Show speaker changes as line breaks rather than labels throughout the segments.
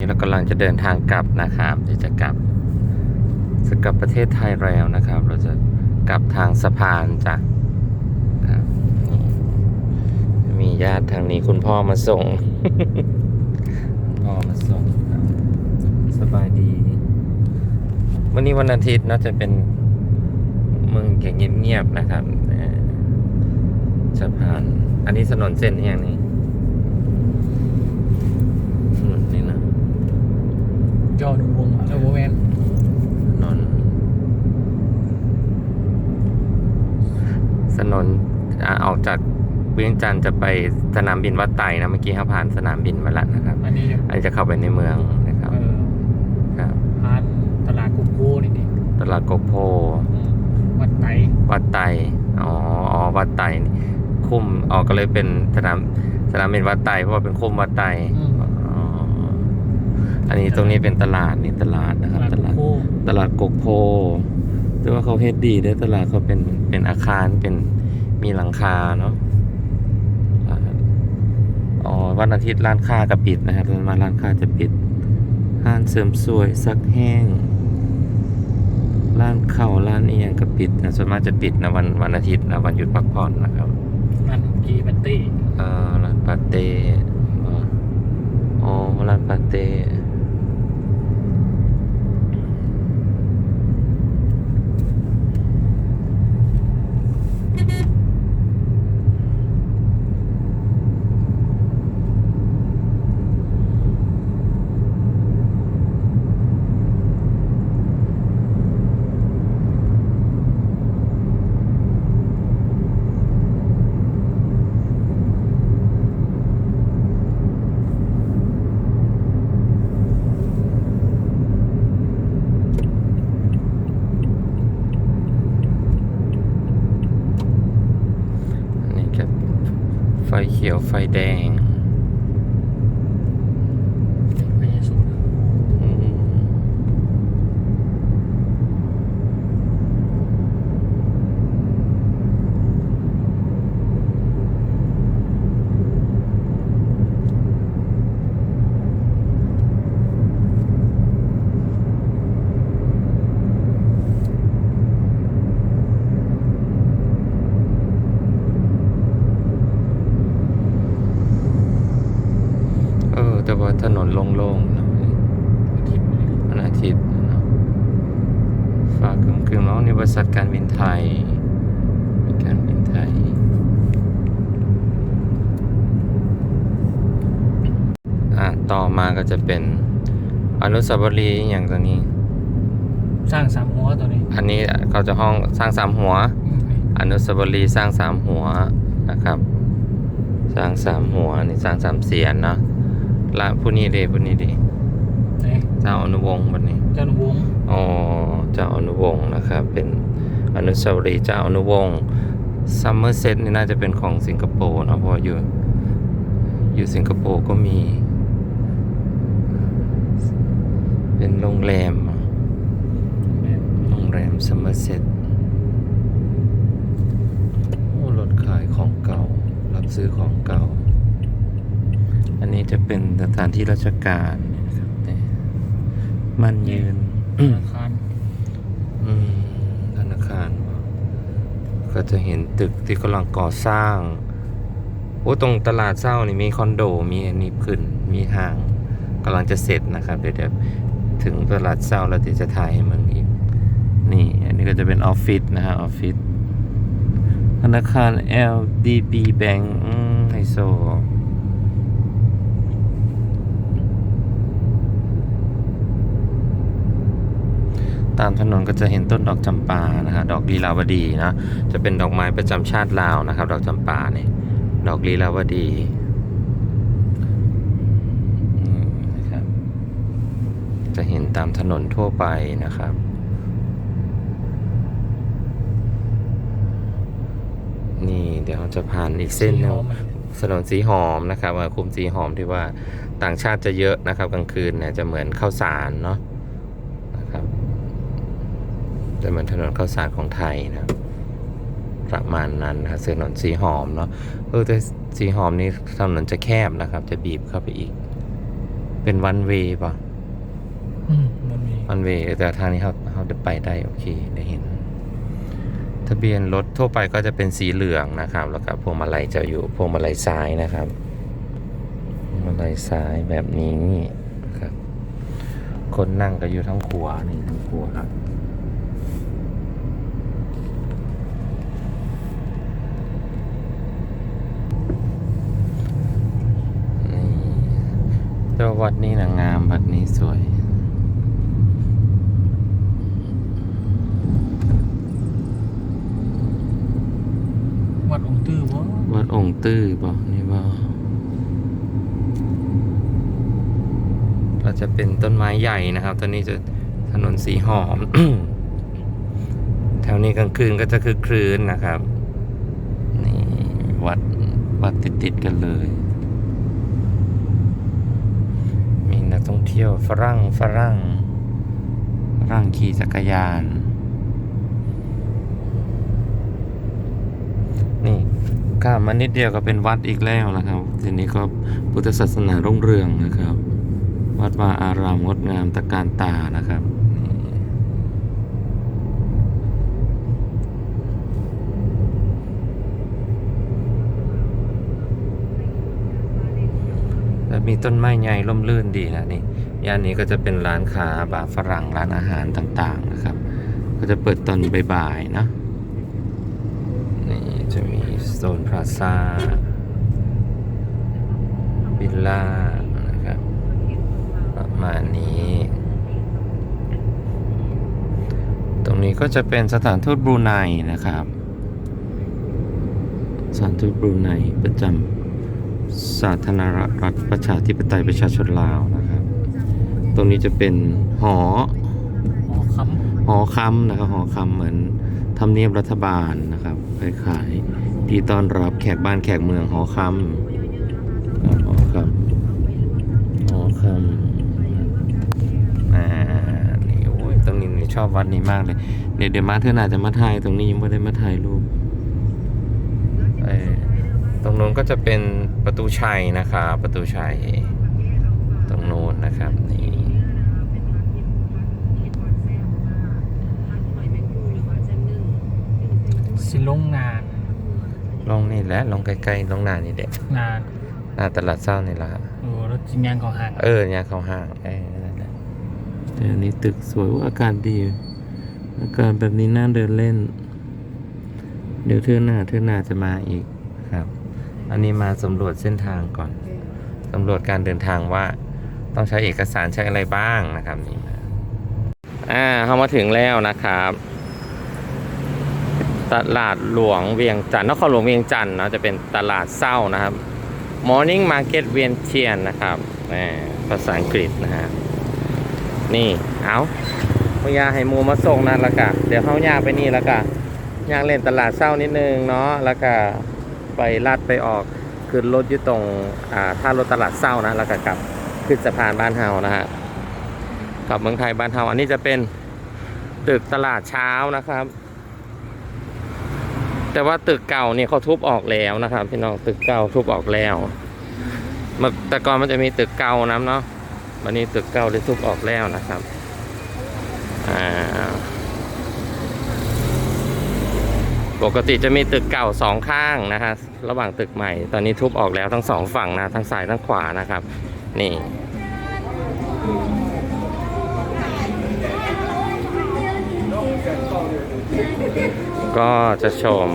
นี่เรากำลังจะเดินทางกลับนะครับที่จะกลับจะกลับประเทศไทยแล้วนะครับ เราจะกลับทางสะพานจ้ะครับมีญาติทางนี้คุณพ่อมาส่งคุณพ่อมาส่งสบายดี วันนี้วันอาทิตย์เนาจะเป็นเมืองอย่งเงียบๆนะครับสะพาน อันนี้ถนนเส้นอย่างนี้ถนนนี่นะ
จอหนึ่งวงแล้วโมแมน
ถนนถนนอ่าออกจากเวียงจันทร์จะไปสนามบินวัดไตนะเมื่อกี้เขาผ่านสนามบินมาแล้วนะครับ
อันนี้
อันนี้จะเข้าไปในเมืองนะครับ
เออ
ครับ
ผ่านตลาดกุ๊กโก้นี่ดิ
ตลาดโกโพ
อืมวัดไต
วัดไตอ๋ออ๋อวัดไตนี่คุ้มออกก็เลยเป็นสนามสนามบินวัดไตเพราะว่าเป็นคุ้มวัดไต
อืม
อ๋ออันนี้ตรงนี้เป็นตลาดนี่ตลาดนะ
ต
ครับ
ลาด
ต
กุ๊
ลากด
โก้
ตลาดกกโพแต่ว่าเขาเฮ็ดดีเด้อตลาดเขาเป็นเป็นอาคารเป็นมีหลังคาเนาะอ๋อวันอาทิตย์ร้านค้าก็ปิดนะครับมาร้านค้าจะปิดร้านเสริมสวยซักแห้งร้านข้าวร้านเอียงก็ปิดนะส่วนมากจะปิดนะวันวันอาทิตย์นะวันหยุดพักผ่อนนะครับ
มันกีบัตตี้
เอ่อร้านปาเต้อ๋ออ๋อร้านปาเต้อันนี้จะไฟ เขียวไฟแดง
พยาสูตร
อืมเออ แต่ว่าถนนโล่งๆนะ
อาทิตย์นี่
วันอาทิตย์เนาะฝา กกึ่งกึ่งๆน้องในบริษัทการบินไทยมีการบินไทย อะต่อมาก็จะเป็นอนุสาวรีย์อย่างตัวนี้
สร้างสามหัวตัวนี้
อันนี้เขาจะห้องสร้างสามหัว
อืมนี่
อนุสาวรีย์สร้างสามหัวนะครับ สร้างสามหัวนี่สร้างสามเสียนเนาะละผู้นี้ดีผู้นี้ดี
เอ๊ะ
เจ้าอนุวงศ์วันนี้
เจ้าหนุ่มวง
อ๋อเจ้าอนุวงศ์นะครับ เป็นอนุสาวรีย์เจ้าอนุวงศ์ซัมเมอร์เซตนี่น่าจะเป็นของสิงคโปร์นะเพราะว่าอยู่อยู่สิงคโปร์ก็มี เป็นโรงแรมโรงแรมซัมเมอร์เซตโอ้รถขายของเก่า รับซื้อของเก่า อันนี้จะเป็นสถานที่ราชการเมันยืน
ธนาคาร
อืมธนาคาร ก็จะเห็นตึกที่กำลังก่อสร้าง โอ้ตรงตลาดเศร้านี่มีคอนโดมีอันนี้ขึ้น มีห้างกำลังจะเสร็จนะครับ เดี๋ยวเดี๋ยวถึงตลาดเศร้าแล้วที่จะถ่ายให้มันอีก นี่ อันนี้ก็จะเป็นออฟฟิศนะฮะออฟฟิศธนาคาร LDB Bank อืมไฮโซ ตามถนนก็จะเห็นต้นดอกจำปานะฮะดอกลีลาวดีนะจะเป็นดอกไม้ประจำชาติลาวนะครับ ดอกจำปาเนี่ยดอกลีลาวดีนะครับจะเห็นตามถนนทั่วไปนะครับนี่เดี๋ยวเราจะผ่านอีกเส้นหนึงถนนสีหอมนะครับคุมสีหอมที่ว่าต่างชาติจะเยอะนะครับ กลางคืนเนี่ยจะเหมือนข้าวสารเนาะ จะเหมือนถนนข้าวสารของไทยนะประมาณนั้นนะครับถนนสีหอมเนาะเออแต่สีหอมนี่ถนนจะแคบนะครับ จะบีบเข้าไปอีก เป็นวันเวย์ป่ะ
อืมมันมี
วันเวย์แต่ทางนี้เขาเขาได้ไปได้โอเคได้เห็น ทะเบียนรถทั่วไปก็จะเป็นสีเหลืองนะครับ แล้วก็พวงมาลัยจะอยู่พวงมาลัยซ้ายนะครับพวงมาลัยซ้ายแบบนี้ครับ คนนั่งก็อยู่ทั้งขวานี่ทั้งขวานี่ แต่ว่าวัดนี้นะงามวัดนี้สวย
วัดองค์ตื้อบ่
วัดองค์ตื้อบ่นี่บ่เราจะเป็นต้นไม้ใหญ่นะครับ ตอนนี้จะถนนสีหอม แถวนี้กลางคืนก็จะคือคลืนนะครับ นี่วัดวัดติดติดๆกันเลย มี นักท่องเที่ยวฝรั่งฝรั่งฝรั่งขี่จักรยาน นี่ข้ามมานิดเดียวก็เป็นวัดอีกแล้วนะครับ ทีนี้ก็พุทธศาสนารุ่งเรืองนะครับ วัดวาอารามงดงามตะการตานะครับนี่ แล้วมีต้นไม้ใหญ่ร่มรื่นดีนะนี่ย่านนี้ก็จะเป็นร้านค้าบาร์ฝรั่งร้านอาหารต่างๆนะครับ ก็จะเปิดตอนบ่ายๆนะนี่จะมีโซนพลาซ่าวิลล่านะครับประมาณนี้ ตรงนี้ก็จะเป็นสถานทูตบรูไนนะครับสถานทูตบรูไนประจำ สาธารณรัฐประชาธิปไตยประชาชนลาวนะครับ ตรงนี้จะเป็นหอ
หอค
หอคำนะครับหอคำเหมือนทำเนียบรัฐบาลนะครับคล้ายๆที่ต้อนรับแขกบ้านแขกเมืองหอคำครับหอคำหอคำอ่านี่โอ้ยตรงนี้นี่ชอบวัดนี้มากเลย เดี๋ยวเดี๋ยวมาเธอหน่าจะมาถ่ายตรงนี้ยังไม่ได้มาถ่ายรูปเอ่อ ตรงนู้นก็จะเป็นประตูชัยนะครับ ประตูชัย ตรงนู้นนะครับนี่ำ
สิลงนาน
ลงนี่แหละลงใกล้ๆลงหน้านี่เด็ก
นาน
หน้าตลาดเศร้านี่ละ
โอ้รถจิงยางของห่าง
เออเนี่ยเขาห้างเออนั่นแหละแต่อันนี้ตึกสวยว่าอากาศดี อากาศแบบนี้น่าเดินเล่น เดี๋ยวเทื่อหน้าเทื่อหน้าจะมาอีกครับ อันนี้มาสำรวจเส้นทางก่อนสำรวจการเดินทางว่าต้องใช้เอกสารใช้อะไรบ้างนะครับนี่มาอ่าเขามาถึงแล้วนะครับ ตลาดหลวงเวียงจันทร์นครหลวงเวียงจันทร์นะจะเป็นตลาดเศร้านะครับ Morning Market เวียนเทียนนะครับภาษาอังกฤษนะฮะนี่เอาพยาให้หมูมาส่งนั่นละกะเดี๋ยวเขาย่างไปนี่ละกะย่างเล่นตลาดเศร้านิดนึงเนาะล้วก็ ไปลัดไปออกขึ้นรถอยู่ตรงอ่าท่ารถตลาดเศร้านะแล้วก็กลับขึ้นสะพานบ้านเฮานะฮะกลับเมืองไทยบ้านเฮาอันนี้จะเป็นตึกตลาดเช้านะครับ แต่ว่าตึกเก่าเนี่ยเขาทุบออกแล้วนะครับ พี่น้องตึกเก่าทุบออกแล้วมันแต่ก่อนมันจะมีตึกเก่านะเนาะวันนี้ตึกเก่าได้ทุบออกแล้วนะครับอ่าปกติจะมีตึกเก่าสองข้างนะฮะ ระหว่างตึกใหม่ ตอนนี้ทุบออกแล้วทั้งสองฝั่งนะ ทั้งซ้ายทั้งขวานะครับ นี่ ก็จะชม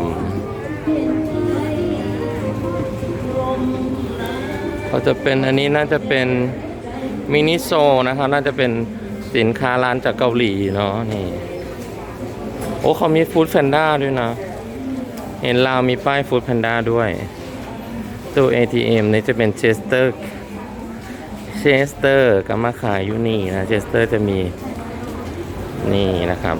ก็จะเป็นอันนี้น่าจะเป็นมินิโซนะครับ น่าจะเป็นสินค้าร้านจากเกาหลีเนาะนี่ โอ้เขามีฟู้ดแพนด้าด้วยนะ เห็นลาวมีป้ายฟู้ดแพนด้าด้วย ตู้ ATM นี่จะเป็นเชสเตอร์เชสเตอร์ก็มาขายอยู่นี่นะเชสเตอร์จะมีนี่นะครับ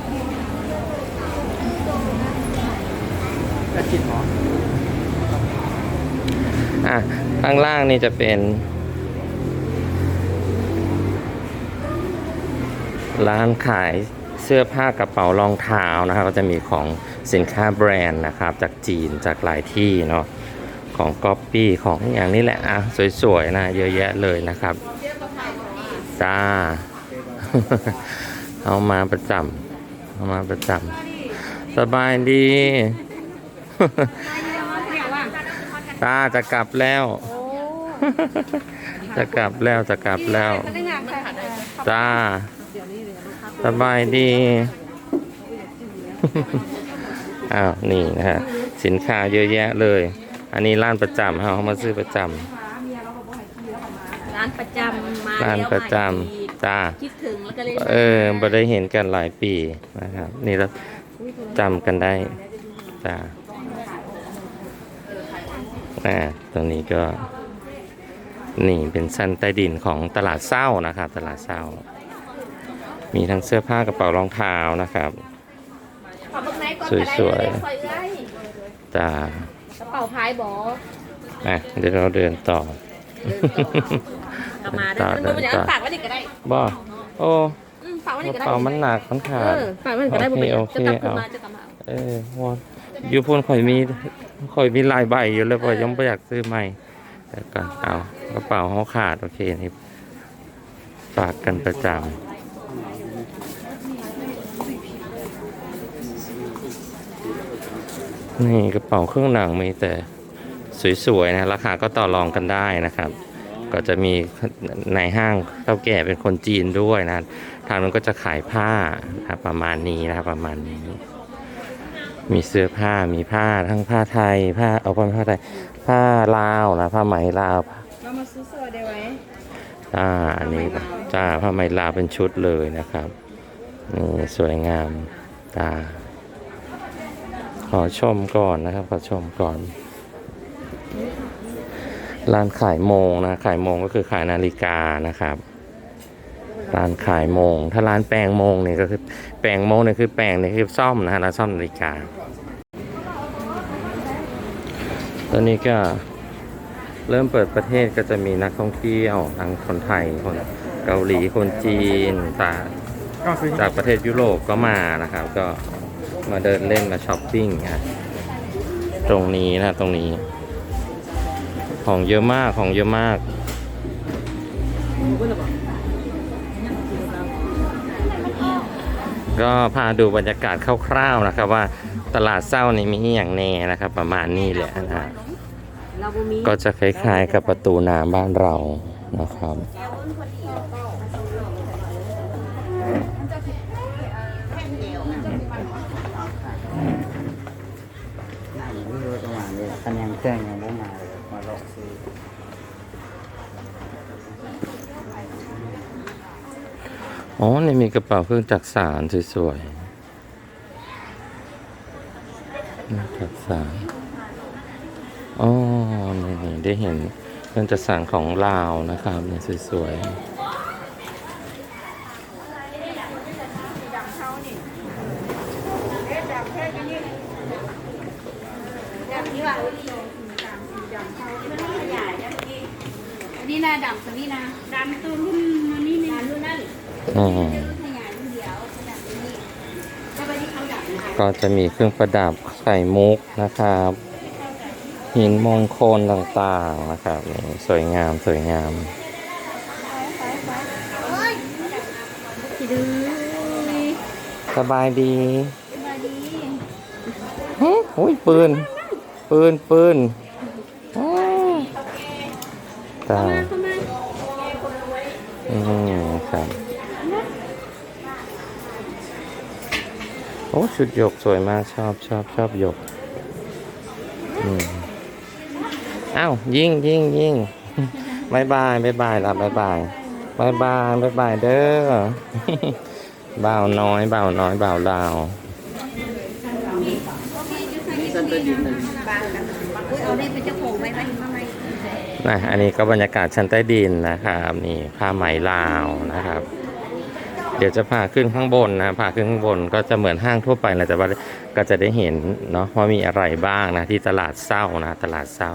อะข้างล่างนี่จะเป็นร้านขายเสื้อผ้ากระเป๋ารองเท้านะครับ ก็จะมีของ สินค้าแบรนด์นะครับ จากจีนจากหลายที่เนาะของก๊อปปี้ของอย่างนี้แหละอะสวยๆนะเยอะแยะเลยนะครับจ้าเอามาประจำเอามาประจำสบายดีตาจะกลับแล้ว จะกลับแล้วจะกลับแล้วจ้าสบายดี อ้าวนี่นะฮะสินค้าเยอะแยะเลย อันนี้ร้านประจำเขามาซื้อประจ
ร้านประจำมาำ
ร้าน
แล้ว
ประจ
มาอีกำ
จ้า
คิดถึงแล้วก็เลย
เออบ่ได้เห็นกันหลายปีนะครับ นี่เราจำกันได้จ้าอ่าตรงนี้ก็ นี่เป็นชั้นใต้ดินของตลาดเศร้านะครับ ตลาดเศร้า มีทั้งเสื้อผ้ากระเป๋ารองเท้านะครับ สวยๆ
ๆคอยเอ้ย
จ้าก
ระเป๋าพายบอ
อะเดี๋ยวเราเดินต่อ
กลับมา
ต่
เดิ
อน
ไป
เดิน
เดี๋ยว
ต่อ
ฝากไว้นี่ก็ได้
บ่โอ้
อืมฝากไว้
ก
นี่
ระ
ก็ได้
เป๋ามันหนักมันขา
เอ
ด
อฝากไว้นี่ก็ได้บ่เป็นไร
โอเค
จะกลับคืน
โอเค
มาจะกลับมาเอา
เออวอนอยู่พูนข่อยมีข่อยมีหลายใบอยู่แล้วข่อยยังไม่อยากซื้อใหม่แต่ก่อนเอากระเป๋าเขาขาดโอเคนี่ฝากกันประจำ นี่กระเป๋าเครื่องหนังมีแต่สวยๆนะราคาก็ต่อรองกันได้นะครับ ก็จะมีในห้างเท่าแก่เป็นคนจีนด้วยนะทางนั้นก็จะขายผ้านะครับประมาณนี้นะครับประมาณนี้ มีเสื้อผ้ามีผ้าทั้งผ้าไทย ผ้าเอาผ้าไทยผ้าลาวนะผ้าไหมลาว
เรามาซื้อเสื้อได้ไหม
จ้าอันนี้จ้าผ้าไหมลาวเป็นชุดเลยนะครับนี่สวยงามจ้าข อชมก่อนนะครับ ขอชมก่อนร้านขายโมงนะ ขายโมงก็คือขายนาฬิกานะครับร้านขายโมง ถ้าร้านแปลงโมงเนี่ยก็คือแปลงโมงเนี่ยคือแปลงเนี่ยคือซ่อมนะฮะร้านซ่อมนาฬิกาตอนนี้ก็เริ่มเปิดประเทศก็จะมีนักท่องเที่ยวทั้งคนไทยคนเกาหลีคนจีนตา
ก
จากประเทศยุโรปก็มานะครับ ก็ มาเดินเล่นมาช้อปปิ้งนะตรงนี้นะตรงนี้ ของเยอะมากของเยอะมาก ก็พาดูบรรยากาศคร่าวๆนะครับ ว่าตลาดเศร้านี่มีอย่างแน่นะครับ ประมาณนี้แหละนะฮะ
เราบ่มี
ก็จะคล้ายๆกับประตูน้ำบ้านเรานะครับ
แนนเครื่องยังไม่มาเลยมาลองซื้อ
อ๋อ นี่มีกระเป๋าเครื่องจักสารสวยๆจักสารอ๋อ นี่ได้เห็นเครื่องจักสารของลาวนะครับเนี่ยสวยๆ
นี่นะดำตัวนี้นะดำตัวรุ่นนี้นี่รุ่นนั้น
อืม
ขยายรุ่นเดียวดำตัวนี้แล้วไปที่เขาดำ นะ
ก็จะมีเครื่องประดับไข่มุกนะครับ หินมงคลต่างๆนะครับนี่สวยงามสวยงาม
คิดดู
สบายดี
มาดี
หึอุ้ยปืน ปืน ปืนอ้าวตาย
เข้ามา
อืมครับ โอ้ชุดหยกสวยมากชอบชอบชอบหยกอ้าวยิงยิงยิงบายบายบายบายละบายบายบายบายบายบายเด้อเบาน้อยเบาน้อยบ่าลาว
เอาดาว
นะอันนี้ก็บรรยากาศชั้นใต้ดินนะครับนี่ผ้าไหมลาวนะครับ เดี๋ยวจะพาขึ้นข้างบนนะพาขึ้นข้างบนก็จะเหมือนห้างทั่วไปแหละแต่ว่าก็จะได้เห็นเนาะว่ามีอะไรบ้างนะที่ตลาดเศร้านะตลาดเศร้า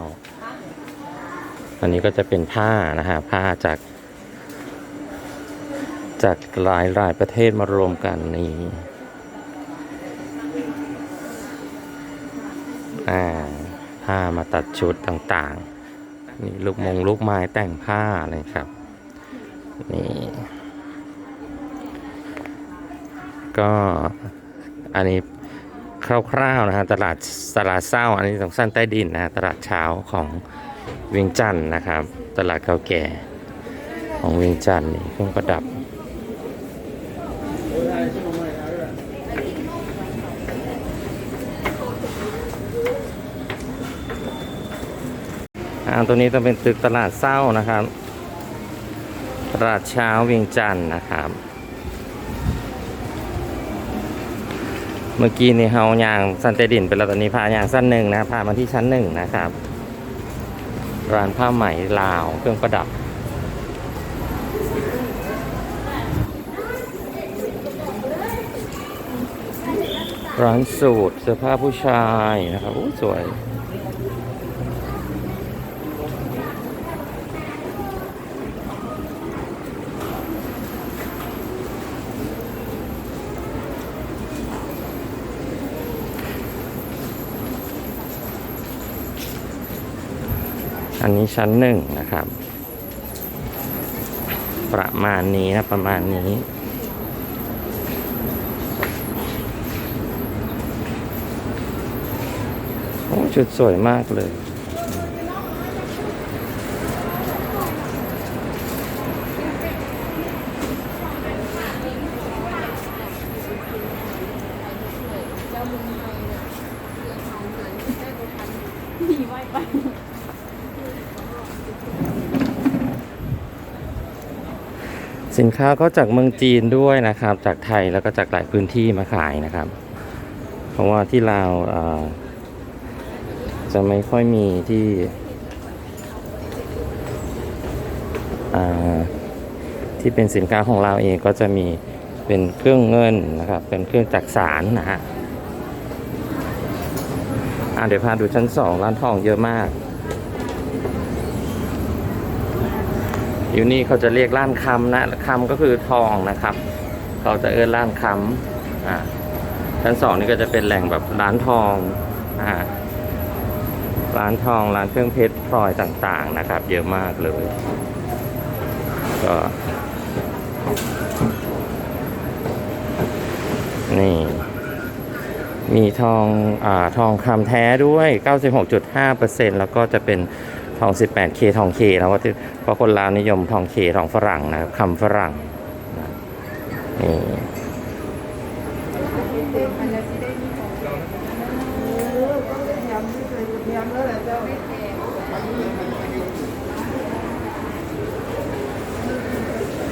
อันนี้ก็จะเป็นผ้านะฮะผ้าจาก จากหลายหลายประเทศมารวมกันนี่อ่าผ้ามาตัดชุดต่างๆนี่ลูกมงลูกไม้แต่งผ้าเลยครับนี่ ก็อันนี้คร่าวๆนะฮะตลาดตลาดเศร้าอันนี้ตรงสั้นใต้ดินนะฮะตลาดเช้าของเวียงจันทร์นะครับ ตลาดเก่าแก่ของเวียงจันทร์นี่เครื่องประดับอ่าตัวนี้ต้องเป็นตึกตลาดเศร้านะครับ ตลาดเช้าเวียงจันทร์นะครับ เมื่อกี้นี่เฮายางสันเตดินไปแล้วตอนนี้พายางสั้นหนึ่งนะพามาที่ชั้นหนึ่งนะครับ ร้านผ้าไหมลาวเครื่องประดับ ร้านสูตรเสื้อผ้าผู้ชายนะครับโอ้สวย นนี้ชั้นหนึ่งนะครับ ประมาณนี้นะ ประมาณนี้ โอ้ชุดสวยมากเลย สินค้าก็จากเมืองจีนด้วยนะครับ จากไทยแล้วก็จากหลายพื้นที่มาขายนะครับ เพราะว่าที่ลาวเอ่อจะไม่ค่อยมีที่ที่เป็นสินค้าของเราเองก็จะมีเป็นเครื่องเงินนะครับ เป็นเครื่องจักสารนะฮะเดี๋ยวพาดูชั้นสองร้านทองเยอะมาก อยู่นี่เขาจะเรียกร้านคำนะคำก็คือทองนะครับ เขาจะเอิ้นร้านคำอ่าชั้นสองนี่ก็จะเป็นแหล่งแบบร้านทองอ่าร้านทองร้านเครื่องเพชรพลอยต่างๆนะครับ เยอะมากเลย ก็นี่ มีทองอ่าทองคำแท้ด้วย 96.5%แล้วก็จะเป็น ทอง 18K ทองเคนะว่าที่เพราะคนลาวนิยมทองเคทองฝรั่งนะครับคำฝรั่งนะนี่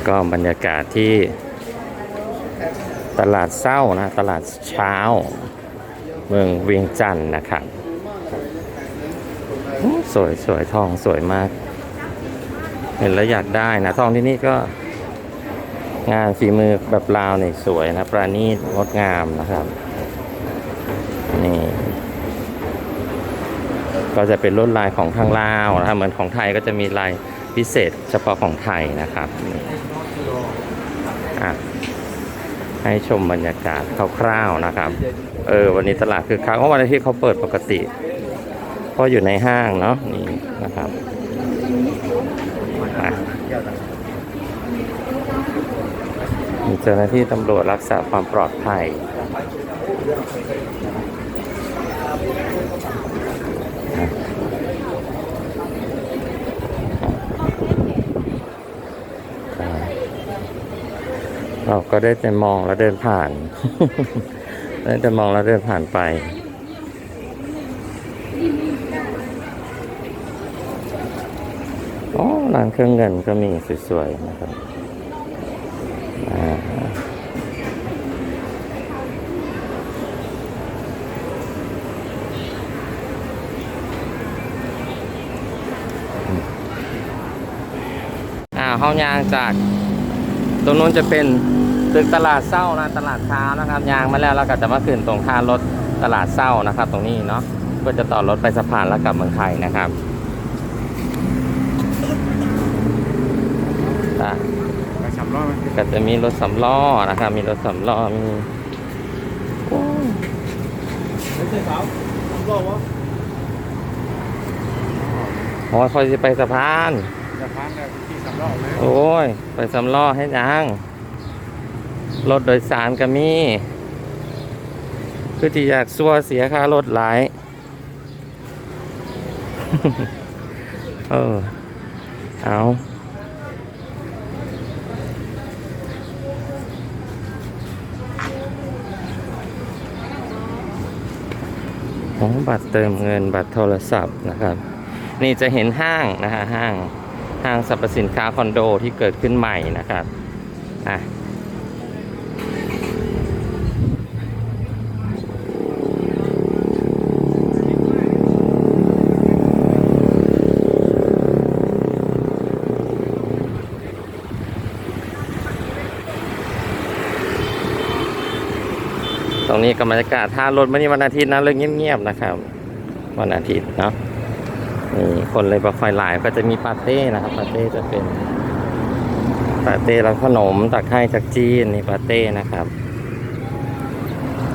ก็บรรยากาศที่ตลาดเศร้านะ ตลาดเช้า เมืองเวียงจันทร์นะครับ สวยสวยทองสวยมาก เห็นแล้วอยากได้นะ ทองที่นี่ก็ งานฝีมือแบบลาวเนี่ยสวยนะ ประณีตงดงามนะครับ นี่ ก็จะเป็นลวดลายของทางลาวนะครับเหมือนของไทยก็จะมีลายพิเศษเฉพาะของไทยนะครับนี่อะให้ชมบรรยากาศคร่าวๆนะครับ เออ วันนี้ตลาดคือค้างเพราะวันอาทิตย์เขาเปิดปกติ เพราะอยู่ในห้างเนาะนี่นะครับมีเจ้าหน้าที่ตำรวจรักษาความปลอดภัยเราก็ได้แต่มองแล้วเดินผ่าน ได้แต่มองแล้วเดินผ่านไป อ๋อ ร้านเครื่องเงินก็มีสวยๆนะครับอ่าอ่าห้องยางจาก ตรงนู้นจะเป็นตึกตลาดเศร้านะตลาดเช้านะครับ ยางมาแล้วเราก็จะมาขึ้นตรงท่ารถตลาดเศร้านะครับ ตรงนี้เนาะเพื่อจะต่อรถไปสะพานแล้วกลับเมืองไทยนะครับ อะ
ไปสามรอบไหม
ก็จะมีรถสำล้อนะครับ มีรถสำล้อมีโอ้ย
ไม่ใช่สามรอบวะ
โอ้ยคอยจะไปสะพาน
สะพานเนี่ยที่สามรอบเลย
โอ้ย ไปสำล้อให้ยังรถโดยสารก็มีคือที่อยากซัวเสียค่ารถหลายเออเอา ของบัตรเติมเงินบัตรโทรศัพท์นะครับ นี่จะเห็นห้างนะฮะห้างห้างสรรพสินค้าคอนโดที่เกิดขึ้นใหม่นะครับอะตรง นี้กับรรยากาศท่ารถวันนี้วันอาทิตย์นะเรื่องเงียบๆนะครับ วันอาทิตย์เนาะนี่คนเลยบอคอยหลายก็จะมีปาเต้นะครับปาเต้จะเป็นปาเต้แล้วขนมตักให้จากจีนนี่ปาเต้นะครับ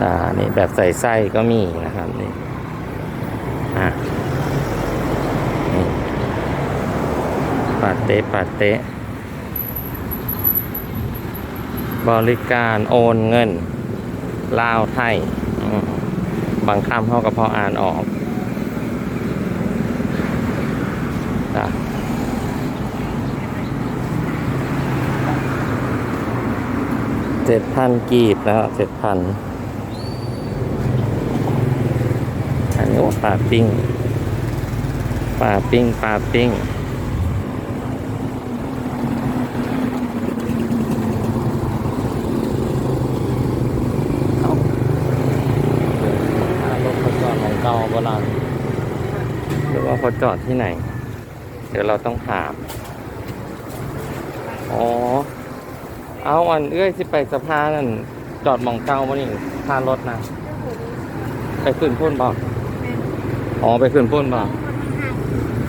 อ่านี่แบบใส่ไส้ก็มีนะครับนี่อะปาเต้ปาเต้บริการโอนเงิน ลาวไทยบางคำเขาก็พออ่านออกจ้ะเจ็ดพันกีบนะครับเจ็ดพันอันนี้ว่าปลาปิ้งปลาปิ้งปลาปิ้งเอารถเขาจอดของเก่าโบราณหรือว่าเขา จอดที่ไหน เดี๋ยวเราต้องถาม อ๋อ เอาอันเอื้อยสิไปสะพานนั่นจอดมองเก้ามานี่ค่ารถนะ ไปขึ้นพุ่นบ่อ๋อ ไปขึ้นพุ่นบ่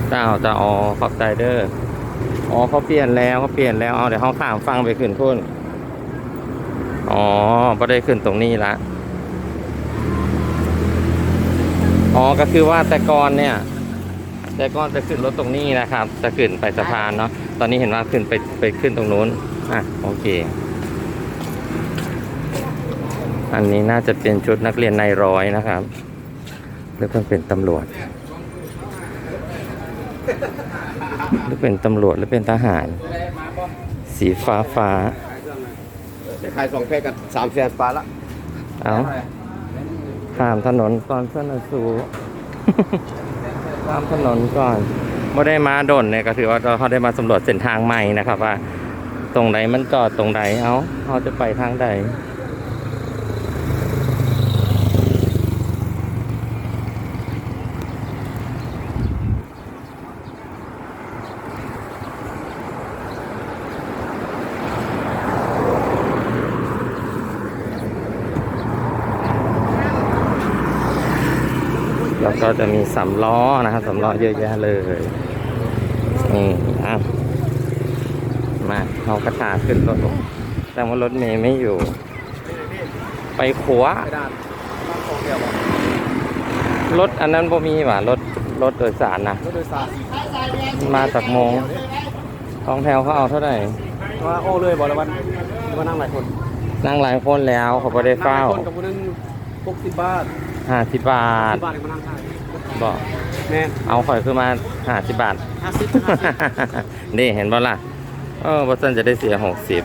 เจ้าจะอ๋อขอบใจเด้อ อ๋อเขาเปลี่ยนแล้วเขาเปลี่ยนแล้ว เอาเดี๋ยวเขาข้ามฟังไปขึ้นพุ่นอ๋อไม่ได้ขึ้นตรงนี้ละอ๋อ ก็คือว่าแต่ก่อนเนี่ย แต่ก่อนจะขึ้นรถตรงนี้นะครับ จะขึ้นไปสะพานเนาะ ตอนนี้เห็นว่าขึ้นไปไปขึ้นตรงนู้น อะโอเค อันนี้น่าจะเป็นชุดนักเรียนนายร้อยนะครับ หรือเพิ่งเป็นตำรวจ หรือเป็นตำรวจหรือเป็นทหาร สีฟ้าฟ้า
ขายสองแพ็กกับสามแสนปลาละ
เอาข้ามถนนก่อนเพื่อนสู ตามถนนก่อนไม่ได้มาดนเนี่ยก็ถือว่าเขาได้มาสำรวจเส้นทางใหม่นะครับ ว่า ตรงไหนมันจอดตรงไหนเอาเขาจะไปทางใด ก็จะมีสามล้อนะครับสามล้อเยอะแยะเลยนี่อะมาเอากระถาขึ้นรถแต่ว่ารถเมย์ไม่อยู่ ไปขวา
ไม่ได้บ้านของเดียวบ่
รถอันนั้นบ่มีว่ะรถรถโดยสารนะ
รถโดยสาร
มาจากโมงท้องแถวเขาเอาเท่าไหร่
ว่าโอ้เลยบอกแล้ววันมานั่งหลายคน
นั่งหลายคนแล้วเขาไม่ได้เฝ้า
นั่งหลยคนกับคนนึงหกสิบบาท
ห้าสิบบาท
สิ บบาทก็มานั่งถ่าย
บอก
แม่
เอาข่อยคือมาห้าสิบบาท
ห้าสิบห้าสิบ
นี่เห็นบ่ล่ะเออบัสันจะได้เสียหกสิบ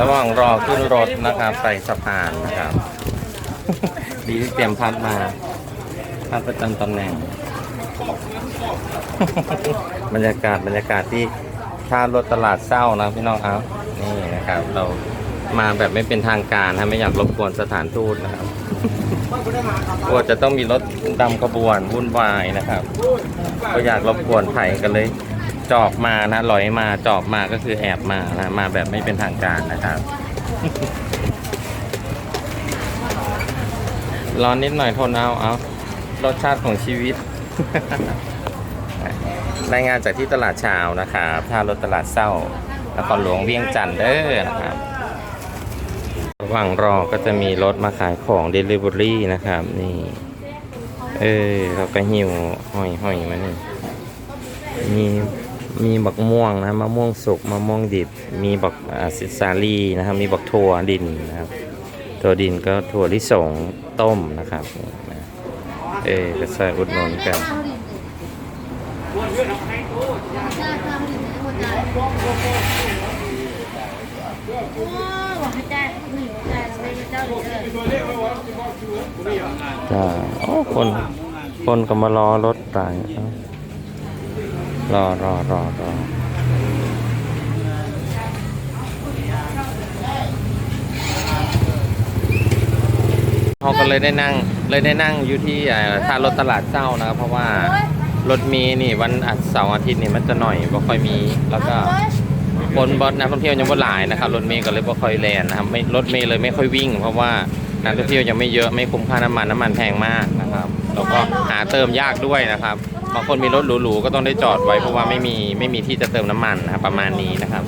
ระหว่างรอขึ้นรถนะครับไปสะพานนะครับ ดีที่เตรียมพัดมาพัดประจำตำแหน่ง บรรยากาศบรรยากาศที่ท่ารถตลาดเศร้านะพี่น้องครับ นี่นะครับ เรา มาแบบไม่เป็นทางการนะไม่อยากรบกวนสถานทูตนะครับกลัวจะต้องมีรถดำขบวนวุ่นวายนะครับ ก็อยากรบกวนไผ่กันเลย จอบมานะลอยมาจอบมาก็คือแอบมานะมาแบบไม่เป็นทางการนะครับ ร้อนนิดหน่อยทนเอาเอารสชาติของชีวิตรายงานจากที่ตลาดเช้านะครับท่ารถตลาดเศร้านครหลวงเวียงจันทร์เด้อนะครับระ หว่างรอก็จะมีรถมาขายของ Delivery นะครับ นี่ เออเขาก็หิวห้อยห้อยมานี่มีมีบักม่วงนะมะม่วงสุกมะม่วงดิบ มีบักอ่าซิซาลีนะครับ มีบักถั่วดินนะครับถั่วดินก็ถั่วลิสงต้มนะครับเออก็ใส่อุดหนุนกัน
บอกให้ได้ห จ้า
โอ้คน คนก็มารอรถตายเอ้ารอรอรอรอเขาก็เลยได้นั่ง เลยได้นั่งอยู่ที่อ่าท่ารถตลาดเจ้านะครับ เพราะว่ารถมีนี่วันอัดเสาร์อาทิตย์นี่มันจะหน่อยบ่ค่อยมี แล้วก็ คนบอสนักท่องเที่ยวยังบ่หลายนะครับรถเมย์ก็เลยบ่ค่อยแลนนะครับไม่รถเมย์เลยไม่ค่อยวิ่ง เพราะว่านักท่องเที่ยวยังไม่เยอะไม่คุ้มค่าน้ำมันน้ำมันแพงมากนะครับแล้วก็หาเติมยากด้วยนะครับบางคนมีรถหรูๆก็ต้องได้จอดไว้เพราะว่าไม่มีไม่มีที่จะเติมน้ำมันนะครับประมาณนี้นะครับ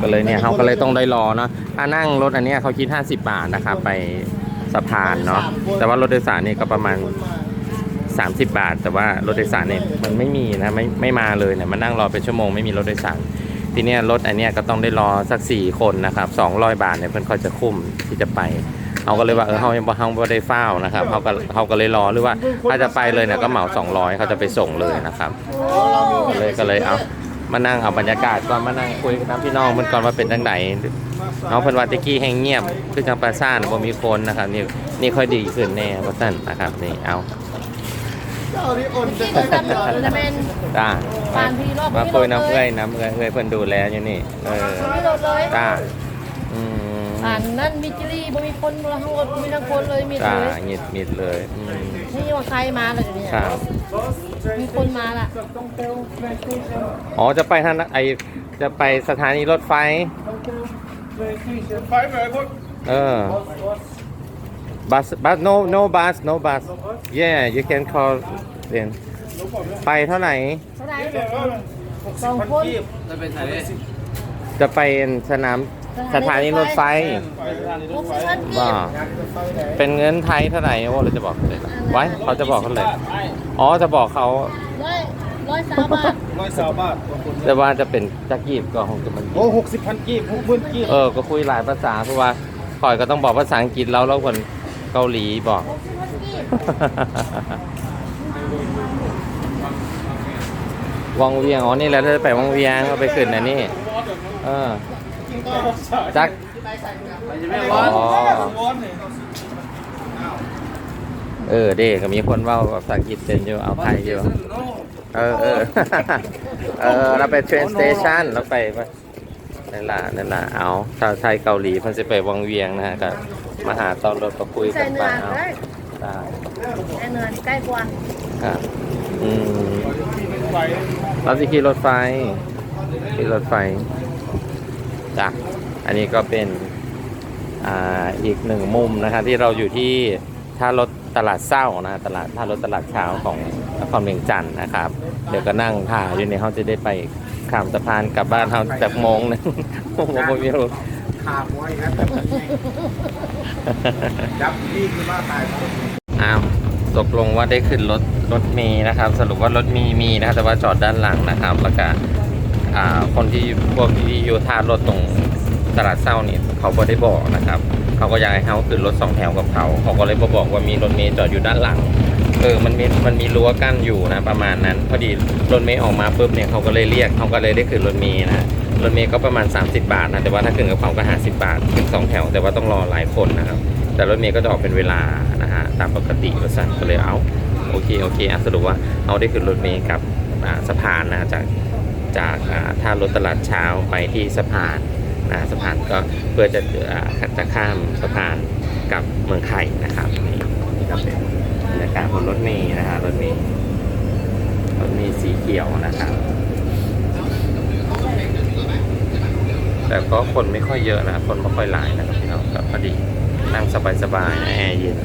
ก็เลยเนี่ยเขาก็เลยต้องได้รอเนาะถ้านั่งรถอันเนี้ยเขาคิด 50 บาทนะครับไปสะพานเนาะแต่ว่ารถโดยสารนี่ก็ประมาณ 30 บาท แต่ว่ารถโดยสารเนี่ยมันไม่มีนะไม่ไม่มาเลยเนี่ยมานั่งรอเป็นชั่วโมงไม่มีรถโดยสาร ทีเนี้ยรถอันเนี้ยก็ต้องได้รอสัก4คนนะครับ200บาทเนี่ยเพื่อนเขาจะคุ้มที่จะไปเขาก็เลยว่าเออเขายังบ่เขาบ่ได้เฝ้านะครับเขาก็เขาก็เลยรอหรือว่าถ้าจะไปเลยเนี่ยก็เหมา200เขาจะไปส่งเลยนะครับก็เลยก็เลยเอามานั่งเอาบรรยากาศก่อนมานั่งคุยกับน้ำพี่น้องมันก่อนว่าเป็นจังไดเอาเพิ่นว่าตะกี้แห้งเงียบคือจังปราซ่านบ่มีคนนะครับนี่นี่ค่อยดีขึ้นแน่ว่าซั่นนะครับนี่เอา
ที่เคยทำจะเป็น
จ้า
ปานพี่รอบ
มาคุยน้ำเอื้อยน้ำเอื้อยเอื้อยเพิ่นดูแลอยู่นี่เออ
ไม่โดนเลย
จ้าอืม
อ่านนั่นมิจิลี่บ่มีคนบ่ทั้งรถมีทั้งคนเลยมี
จ้า
เลย
หงิดหงิดเลยอืม
นี่ว่าใครมาเลยเนี่ย
ครับ
มีคนมาล่ะ
อ๋อจะไปทางไอจะไปสถานีรถไฟเออ bus bus no no bus no bus yeah you can call then ไปเท่าไหร่
เท่าไหร่สองคน
จะไปสนามสถานีรถไฟ
หกสิบพันกี
ว่า
บ
เป็นเงินไทยเท่าไหร่โอ้เราจะบอกเลยไว้เขาจะบอกเขาเลยอ๋อจะบอกเขา
ร้อยร้อยสามบาท
ร้อยสาวบาทบางคน
แต่ว่าจะเป็นจักรีบก็คงจะมัน
โอ้หกสิบพันกีบหกหมื่นกีบ
เออก็คุยหลายภาษาเพราะว่าคอยก็ต้องบอกภาษาอังกฤษแล้วแล้วคน เกาหลีบอก
หกสิบพันกีบ
วังเวียง อ๋อ นี่แหล้วถ้าจะไปวังเวียงก็ไปขึ้นนะนี่ เออ จัก อ๋อ เออ เด็กก็มีคนเว่าภาษาอังกฤษเป็นอยู่ เอาไทยอยู่ เออเออ เออ เราไป train station เราไปไปนั่นล่ะนั่นล่ะเอาชาวไทยเกาหลีเพิ่นสิไปวังเวียงนะฮะก็ มาหาตอนรถก็คุย
ใส่
กัน
เนื้
ไป
อ
เอา
ได้
ได้
ใส่เนื้อใกล้กว่า
ครับอืมเราสิขี่รถไฟขี่รถไฟจ้ะอันนี้ก็เป็นอ่าอีกหนึ่งมุมนะครับที่เราอยู่ที่ท่ารถตลาดเศร้านะตลาดท่ารถตลาดเช้าของนครเวียงจันทร์นะครับ เดี๋ยวก็นั่งถ่ายอยู่ในเขาจะได้ไปข้ามสะพานกลับบ้านเขาจากโมงหนึงผมก็ไม่รู้
ขาบไว้ครับจับพี่คือว่าตาย
อ้าวตกลงว่าได้ขึ้นรถรถเมย์นะครับ สรุปว่ารถมีมีนะครับแต่ว่าจอดด้านหลังนะครับแล้วก็อ่าคนที่พวกที่อยู่ท่ารถตรงตลาดเศร้านี่เขาบ่ได้บอกนะครับ เขาก็อยากให้เขาขึ้นรถสองแถวกับเขา เขาก็เลยบ่บอกว่ามีรถเมย์จอดอยู่ด้านหลังเออมันมีมันมีรั้วกั้นอยู่นะประมาณนั้น พอดีรถเมย์ออกมาปุ๊บเนี่ยเขาก็เลยเรียกเขาก็เลยได้ขึ้นรถเมย์นะ รถเมย์ก็ประมาณ 30 บาทนะ แต่ว่าถ้าขึ้นกับเขาก็50 บาทขึ้นสองแถว แต่ว่าต้องรอหลายคนนะครับ แต่รถเมย์ก็จะออกเป็นเวลานะฮะตามปกติประสันก็เลยเอาโอเคโอเคอะสรุปว่าเอาได้ขึ้นรถเมย์กับสะพานนะจากจากอ่าท่ารถตลาดเช้าไปที่สะพานนะสะพานก็เพื่อจะอ่าจะข้ามสะพานกับเมืองไทยนะครับนี่นี่ก็เป็นบรรยากาศบนรถเมย์นะฮะรถเมย์รถเมย์สีเขียวนะครับ แต่ก็คนไม่ค่อยเยอะนะคนไม่ค่อยหลายนะครับพี่น้องก็พอดีนั่งสบายๆนะแอร์เย็น